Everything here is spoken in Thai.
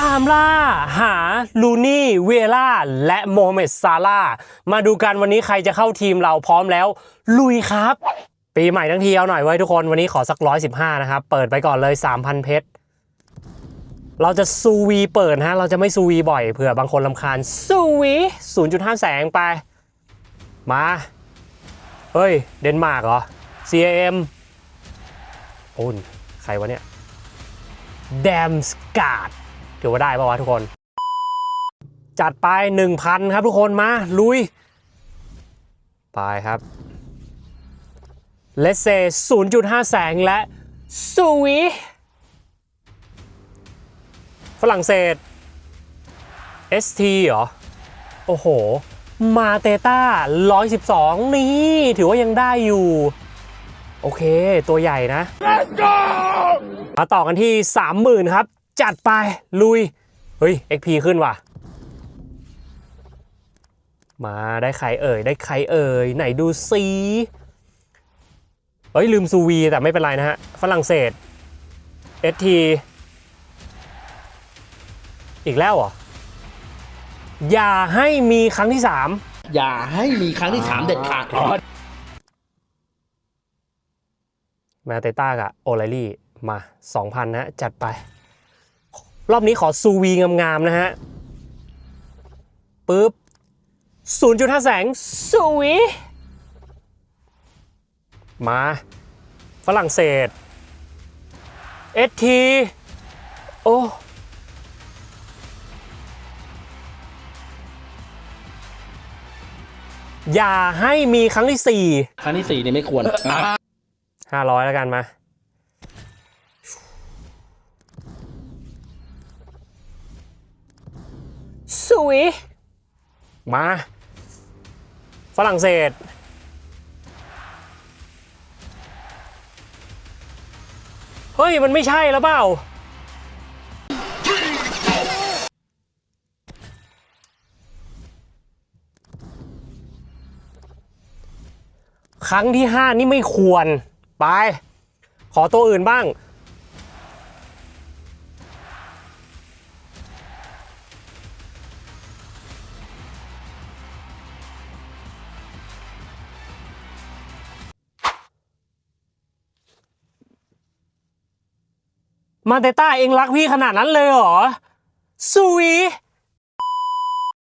ตามล่า หาลูนี่เวล่าและโมฮัมเหม็ดซาลามาดูกันวันนี้ใครจะเข้าทีมเราพร้อมแล้ว ลุยครับ ปีใหม่ทั้งทีเอาหน่อยไว้ทุกคนวันนี้ขอสักร้อยสิบห้านะครับ เปิดไปก่อนเลย 3,000 เพชร เราจะซูวีเปิดฮะ เราจะไม่ซูวีบ่อยเผื่อบางคนลำคาญซูวี0.5 แสงไป มา เฮ้ย เดนมาร์กเหรอ CAM โอ้นใครวะเนี่ยแดมสกาด ถือว่าได้ป่าวะทุกคน จัดไป 1,000 ครับทุกคนมา ลุย ไปครับเลเซ0.5 แสงและซูวีฝรั่งเศส ST เหรอ โอ้โห มาเตต้า 112 นี่ ถือว่ายังได้อยู่ โอเค ตัวใหญ่นะมาต่อกันที่ 30,000 ครับ จัดไป ลุย เฮ้ย XP ขึ้นว่ะ มาได้ใครเอ่ย ได้ใครเอ่ย ไหนดูซีเฮ้ย ลืมซูวี แต่ไม่เป็นไรนะฮะ ฝรั่งเศส ST อีกแล้วเหรอ อย่าให้มีครั้งที่3อย่าให้มีครั้งที่สามเด็ดขาดแมวเตต้ากับโอไลลี่มา 2,000 นะ จัดไป รอบนี้ขอซูวีงามๆนะฮะปึ๊บ0.5 แสงซูวีมา ฝรั่งเศส ST โอ้อย่าให้มีครั้งที่ 4 ครั้งที่สี่นี่ไม่ควร ห้าร้อยแล้วกันมา สวยมา ฝรั่งเศส เฮ้ย มันไม่ใช่แล้วเปล่า ครั้งที่ 5 นี่ไม่ควร ไป ขอตัวอื่นบ้าง มาเตต้าเองรักพี่ขนาดนั้นเลยเหรอสวี